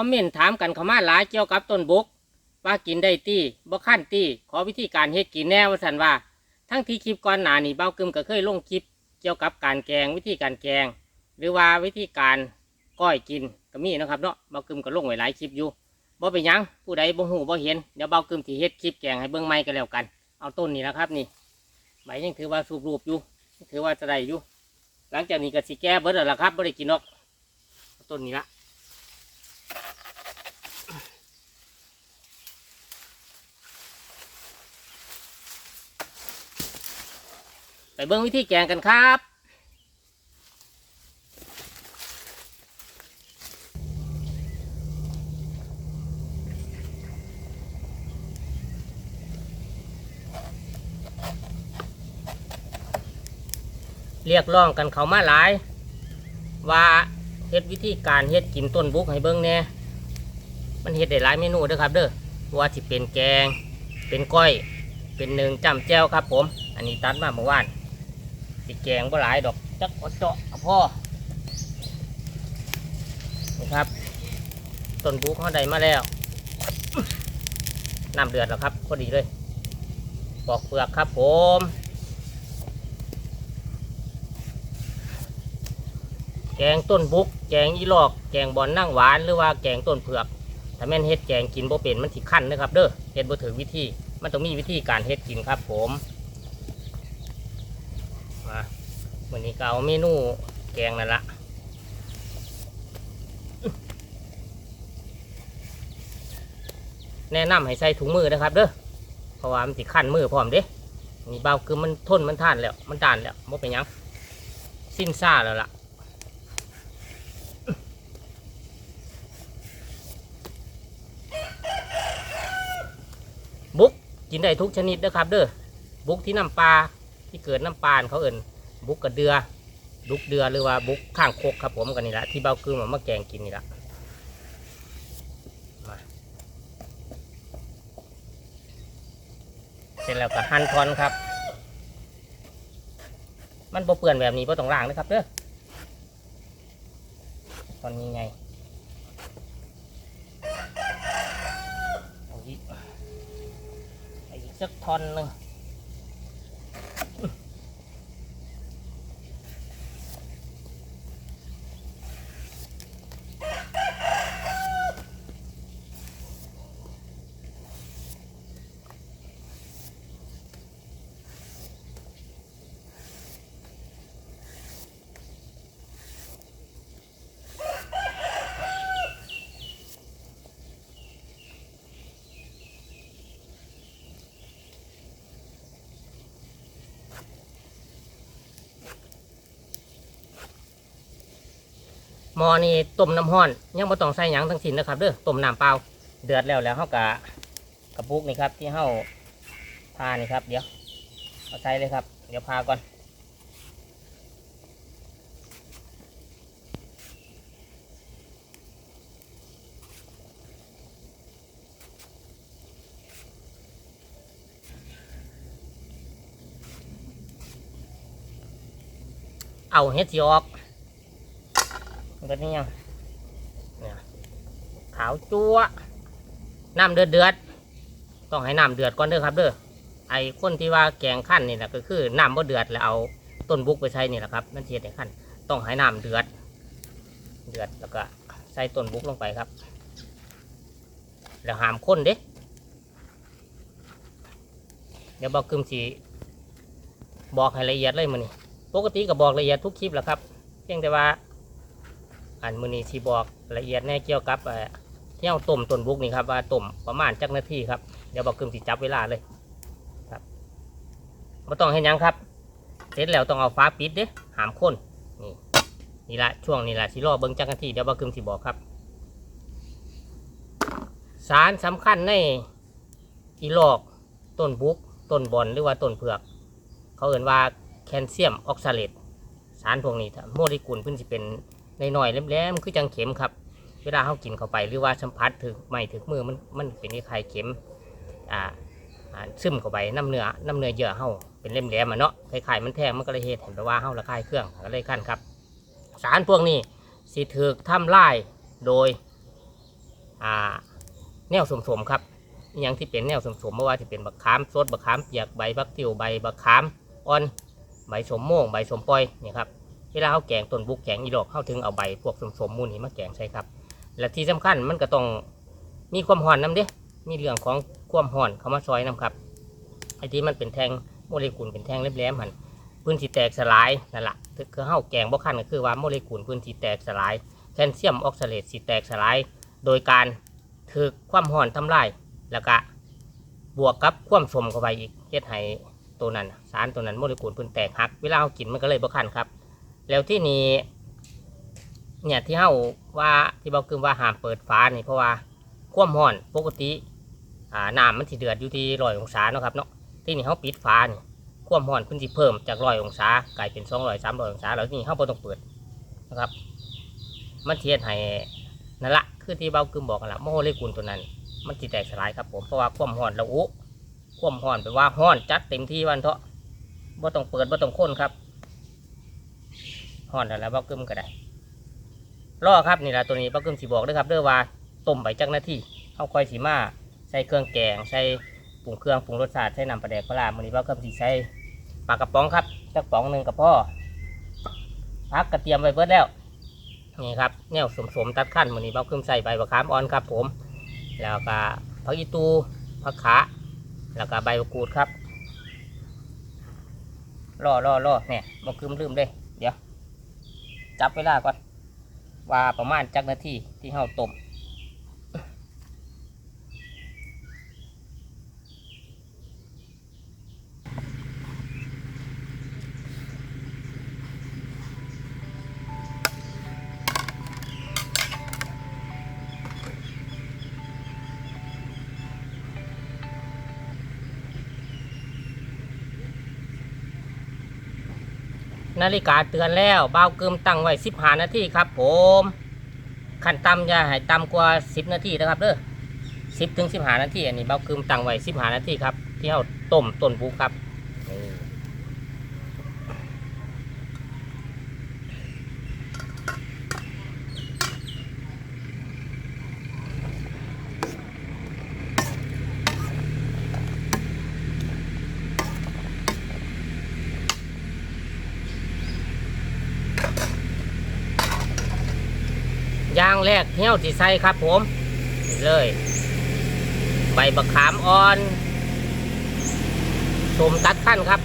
อมเมนต์ถามกันเข้ามาหลายเกี่ยวกับต้นบก ว่ากินได้ตีบ่ขั้นตีขอวิธีการเฮ็ดกินแน่ว่าสันว่า ทั้งที่คลิปก่อนหน้านี่เบ้ากึมก็เคยลงคลิป เกี่ยวกับการแกงวิธีการแกง หรือว่าวิธีการก้อยกินก็มีนะครับเนาะเบ้ากึมก็ลงไว้หลายคลิปอยู่บ่เป็นยังผู้ใดบ่ฮู้บ่เห็นเดี๋ยวเบ้ากึมสิเฮ็ดคลิปแกงให้เบิ่งใหม่ก็แล้วกัน เอาต้นนี้นะครับนี่ใบยังถือว่าสูบรูปอยู่ถือว่าจะได้อยู่หลังจากนี้ก็สิแก้เบิดแล้วครับบ่ได้กินหรอกเอาต้นนี้ละ ไปเบิ่งวิธีแกงกันครับเรียกร้องกันเขามาหลาย ว่าเฮ็ดวิธีการเฮ็ดกินต้นบุกให้เบิ่งแหน่มันเฮ็ดได้หลายเมนูเด้อครับ เด้อว่าสิเป็นแกง เป็นก้อย เป็นหนึ่งจำแจ่วครับผม อันนี้ตัดมาเมื่อวาน สิแกงบ่หลายดอกจักอดเจาะเอาพ่อนี่ครับต้นบุกเขาได้มาแล้วน้ำเดือดแล้วครับพอดีเลยปอกเปลือกครับผมแกงต้นบุก แกงอีหลอก แกงบอนนั่งหวาน หรือว่าแกงต้นเผือก ถ้าแม่นเฮ็ดแกงกินบ่เป็นมันสิขั้นนะครับ เด้อ เฮ็ดบ่ถึงวิธี มันต้องมีวิธีการเฮ็ดกินครับผม มาวันนี้ก็เอาเมนูแกงนั่นละแนะนำให้ใส่ถุงมือนะครับเด้อเพราะว่ามันสิขั้นมือพร้อมเด้นี่เบาคือมันทนมันท่านแล้ว มันด่านแล้วบ่เป็นยังสิ้นซ่าแล้วล่ะบุกกินได้ทุกชนิดนะครับเด้อบุกที่น้ำปลา ที่เกิดน้ำปลาเขาเอิ่นบุกกระเดือบุกเดือหรือว่าบุกข้างโคกครับผมกันนี่ละที่เบาคือมามาแกงกินนี่ละมาเสร็จแล้วก็หั่นทอนครับ มันบ่เปื่อนแบบนี้บ่ต้องล้างนะครับเด้อตอนนี้ไงอีกสักทอนหนึ่ง หมอนี่ต้มน้ำห้อนยังไม่ต้องใส่หยังทั้งสิ้นนะครับเด้อต้มน้ำเปล่าเดือดแล้วแล้วเฮากะกระปุกนี่ครับที่เฮาพานี่ครับ เดี๋ยวเอาใส่เลยครับ เดี๋ยวพาก่อนเอาเฮ็ดสิออก แบบนี้ยังเนี่ยขาวจั๊วน้ำเดือดเดือดต้องให้น้ำเดือดก่อนเด้อครับเด้อไอ้คนที่ว่าแกงขั้นนี่แหละก็คือน้ำบ่เดือดแล้วเอาต้นบุกไปใส่นี่แหละครับนั่นเทียดในขั้นต้องให้น้ำเดือด เดือดแล้วก็ใส่ต้นบุกลงไปครับ แล้วหามข้นเด้เดี๋ยวบอกกึมสีบอกให้ละเอียดเลยมันนี่ปกติก็บอกละเอียดทุกคลิปแหละครับ เพียงแต่ว่า อันมือนี้ที่บอกละเอียดแน่เกี่ยวกับเอ่อที่เอาต้มต้นบุกนี่ครับว่าต้มประมาณจักนาทีครับเดี๋ยวบอกกึมสิจับเวลาเลยครับม่ต้องให้ยังครับ เสร็จแล้วต้องเอาฟ้าปิดเด้หามข้นนี่นี่ละช่วงนี้ละสิรอเบิ้งจักนาทีเดี๋ยวบอกกึมสิบอกครับ สารสำคัญในอีลอกต้นบุกต้นบอนหรือว่าต้นเผือก เขาเอ่นว่าแคลเซียมออกซาเลตสารพวกนี้ถ้าโมเลกุลเพิ่นสิเป็น น้อยๆแหลมๆคือจังเข็มครับ เวลาเขากินเข้าไปหรือว่าสัมผัสถึงไม่ถึงมือมันมันเป็นคล้ายเข็มอ่าซึมเข้าไปน้ำเนื้อน้ำเนื้อเยื่อเฮาเป็นเล่มแหลมอะเนาะคล้ายๆมันแทงมันก็เลยเฮ็ดเห็นไปว่าเฮาระคายเครื่องก็เลยขั้นครับ สารพวกนี้สิถูกทำลายโดยอ่าแนวสมๆครับอหยังที่เป็นแนวสมๆไม่ว่าจะเป็นบักขามสดบักขามเปียกใบบักติวใบบักขามอ่อนใบสมโม่งใบสมปลอยนี่ครับ เวลาเขาแกงต้นบุกแกงอีหลอกเข้าถึงเอาใบพวกสมๆมูลนี้มาแกงใช่ครับ และที่สำคัญมันก็ต้องมีความห่อนน้ำเด้ มีเรื่องของความห่อนเข้ามาซอยน้ำครับไอ้ที่มันเป็นแทงโมเลกุลเป็นแทงแหลมๆหันพื้นที่แตกสลายนั่นแหละคือเฮาแกงบ่คันก็คือว่าโมเลกุลพื้นที่แตกสลายแคลเซียมออกซาเลตสิแตกสลาย โดยการถือความห่อนทำลายแล้วก็บวกกับความสมเข้าไปอีกเฮ็ดให้ตัวนั้น สารตัวนั้นโมเลกุลพื้นแตกหักเวลาเรากินมันก็เลยบ่คันครับ แล้วที่นี่เนี่ยที่เฮาว่าที่บอกคือว่าห้ามเปิดฝานี่เพราะว่าความร้อนปกติอ่าน้ำมันสิเดือดอยู่ที่ร้อยองศาเนาะครับเนาะที่นี่เฮาปิดฝานี่ความร้อนเพิ่นสิเพิ่มจากร้อยองศากลายเป็นสองร้อยสามร้อยองศาแล้วที่นี่เฮาบ่ต้องเปิดนะครับ มันเทียดให้นั่นละคือที่เบากึมบอกกันละโมเลกุลตัวนั้น มันจิแตกสลายครับผมเพราะว่าความร้อนเระอุความร้อนแปลว่าร้อนจัดเต็มที่วันเถอะบ่ต้องเปิดบ่ต้องค้นครับ ร้อนแล้วแล้วบากึมก็ได้รอครับนี่แหละตัวนี้บากึมสิบอกด้วยครับเด้อว่าต้มไปจักหน้าที่เอาคอยสีมาใส่เครื่องแกงใส่ปรุงเครื่องปรุงรสชาติใส่น้ำปลาแดกปลาร้ามื้อนี้บากึมสิใส่ปลากระป๋องครับจักป๋องหนึ่งกับพ่อพักกระเทียมไว้เบิดแล้วนี่ครับแนวสมๆตัดขั้นมือนี้บ้าขึ้นใส่ใบมะขามอ่อนครับ ผม แล้วก็ผักอีตูผักขาแล้วก็ใบมะกรูดครับรอรอรอเนี่ยมาคืมลืมเลย จับเวลาก่อนว่าประมาณจักนาทีที่เฮาต้ม นาฬิกาเตือนแล้วเบาเกิมตั้งไว้สิบห้านาทีครับผมขั้นต่ำอย่าให้ต่ำกว่าสิบนาทีนะครับเด้อสิบถึงสิบห้านาทีอันนี้เบาเกิมตั้งไว้สิบห้านาทีครับที่เราต้มต้นบุกครับนี่ อย่างแร กเหี้ยวสีใส่ครับผมนี่เลย ใบบักขามอ่อนสมตัดขั้นครับ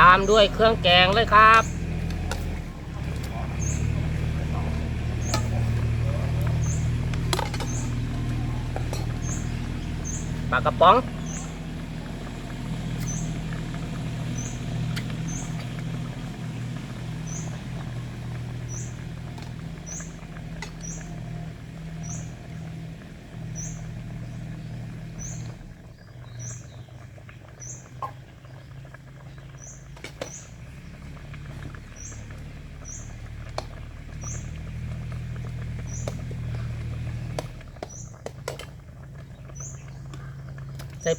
ตามด้วยเครื่องแกงเลยครับ ปลากระป๋อง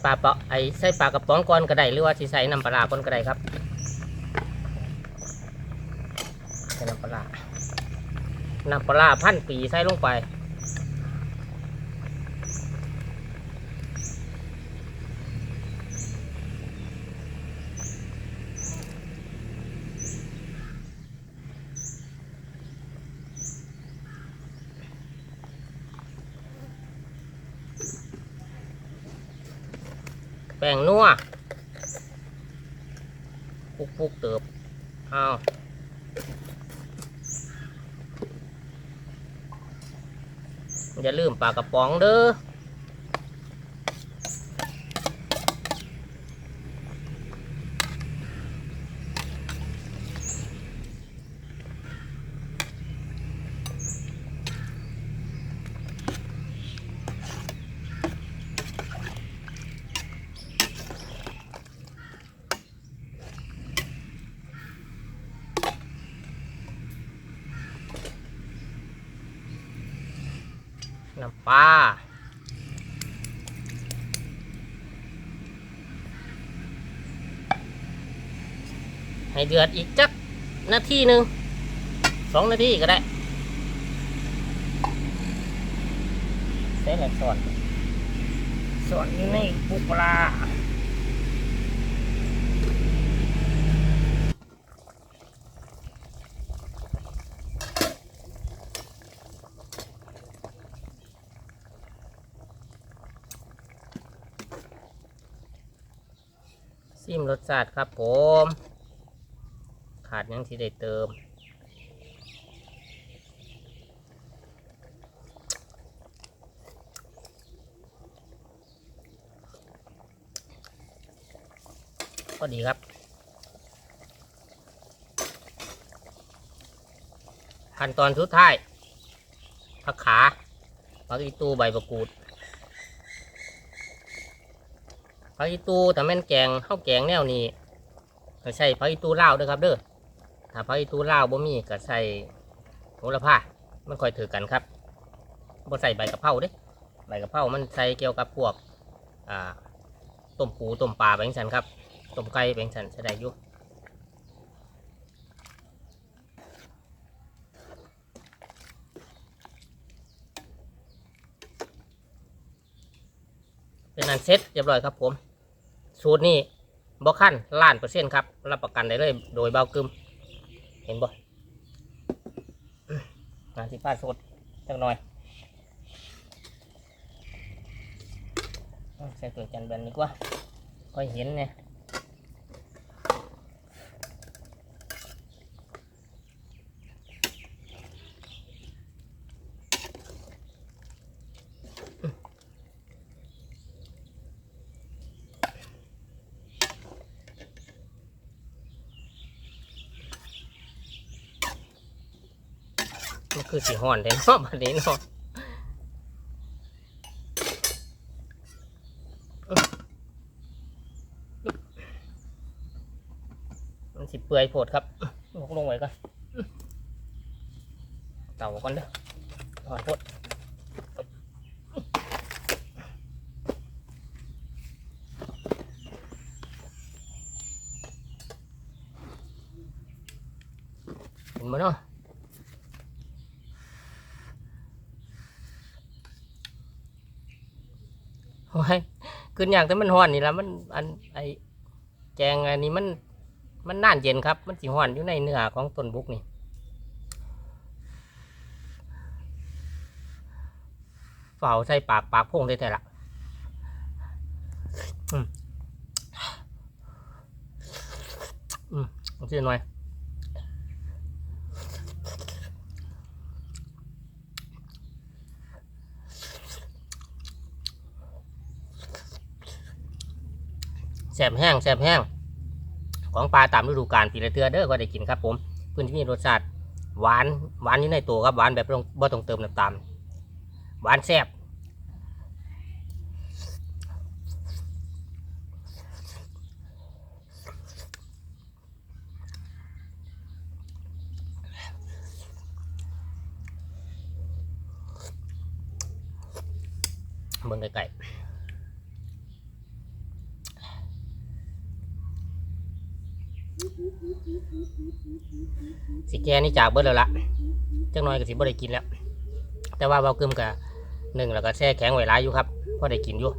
ปลาเปาะไอใส่ปลากระป๋องก้อนก็ได้หรือว่าสิใส่น้ำปลาร้าก่อนก็ได้ครับใส่น้ำปลาน้ำปลาพันปีใส่ลงไป แป้งนัวปุกปุกๆเติบเอา อย่าลืมปลากระป๋องเด้อ ให้เดือดอีกจักนาทีหนึ่งสองนาทีก็ได้เสร็จแล้วส่วนส่วนอยู่ในปุกปลาซิมรสชาติครับผม ขาดยังที่ได้เติม ก็ดีครับ ขั้นตอนสุดท้ายผักขาผักอีตูใบประกูดผักอีตูแต่แม่นแกงข้าวแกงแนวนี้ก็ใส่ผักอีตูเลาด้วยครับเด้อ ถ้าผักอีตูลาบ่มีก็ใส่โหระพามันค่อยถือกันครับบ่ใส่ใบกะเพราเด้ใบกะเพรามันใส่เกี่ยวกับพวกอ่าต้มปูต้มปลาไปจังซันครับต้มไก่เป็นสันใช้ได้อยู่เป็นอันเซ็ตเรียบร้อยครับผม สูตรนี้บอขั้นล้านเปอร์เซ็นต์ครับ รับประกันได้เลยโดยเบากึม ห็นบ่มาที่ป้าสดจักหน่อยใส่ตัวจันแบนดีกว่าก็เห็นเนี่ย คือสีห่อนเลยเนาะบัดนี้เนาะมันสิเปื่อยโผดครับลงลงไว้ก่อนเต่าก่อนเด้อถอนโผดเห็นไหมเนาะ โอ้ย ขึ้นอย่างแต่มันห้อนนี่ละมันอันไอแกงอันนี้มันมันน่านเย็นครับ มันสิห้อนอยู่ในเนื้อของต้นบุกนี่เฝ้าใส่ปากปากพงได้แต่ละอืมอืมเอาชื่อหน่อย แสบแห้งแสบแห้ง ของปลาตามฤดูกาลปีละเทือเด้อก็ได้กินครับผมเพื้นที่มีรสชาติหวานหวานอยู่ในตัวครับหวานแบบบ่ต้องบ่ต้องเติมน้ำตาลหวานแซ่บเบิ่งไก่ สิแกนี่จากเบิดแล้วละจังน้อยก็สิบ่ได้กินแล้ว แต่ว่าเบาเกิมกับหนึ่งแล้วก็แช่แข็งไว้ร้ายอยู่ครับพอได้กินอยู่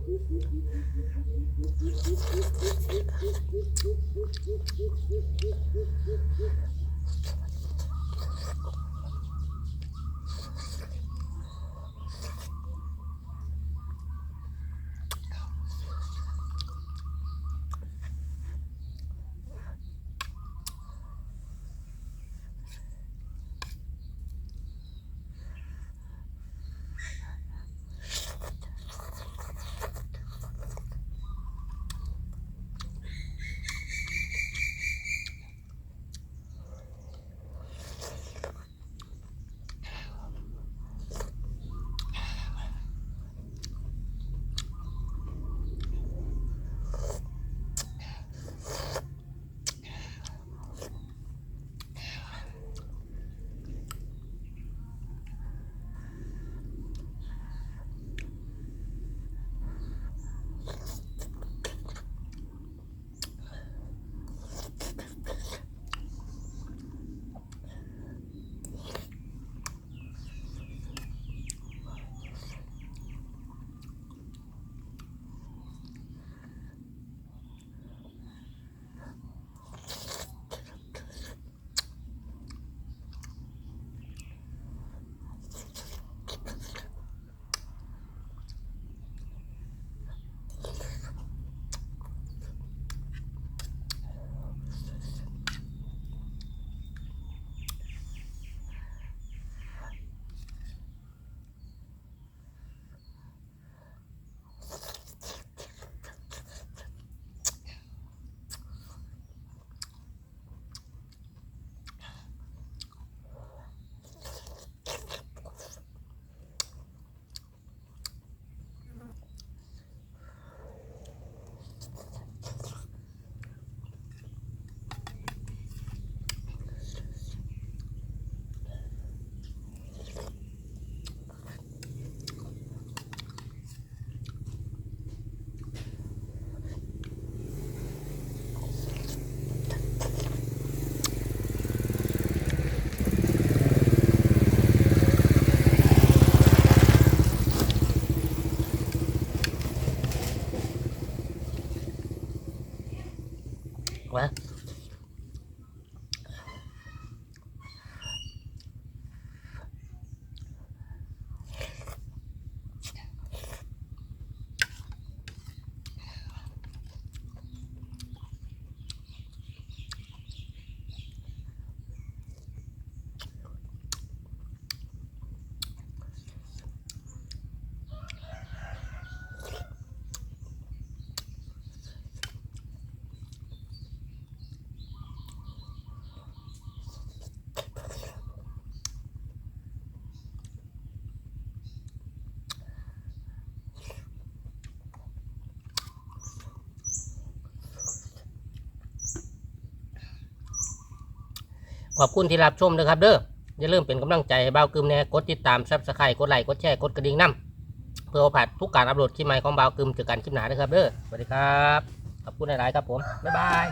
ขอบคุณที่รับชมนะครับเด้ออย่าลืมเป็นกำลังใจให้เบากึมแน่กดติดตามซับสไครต์กดไลค์กดแชร์กดกระดิ่งน้ำเพื่อผ่านทุกการอัปโหลดคลิปใหม่ของเบากึมเจอกันคลิปหน้านะครับเด้อสวัสดีครับขอบคุณหลายๆครับผมบ๊ายบาย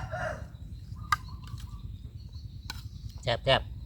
แซ่บๆ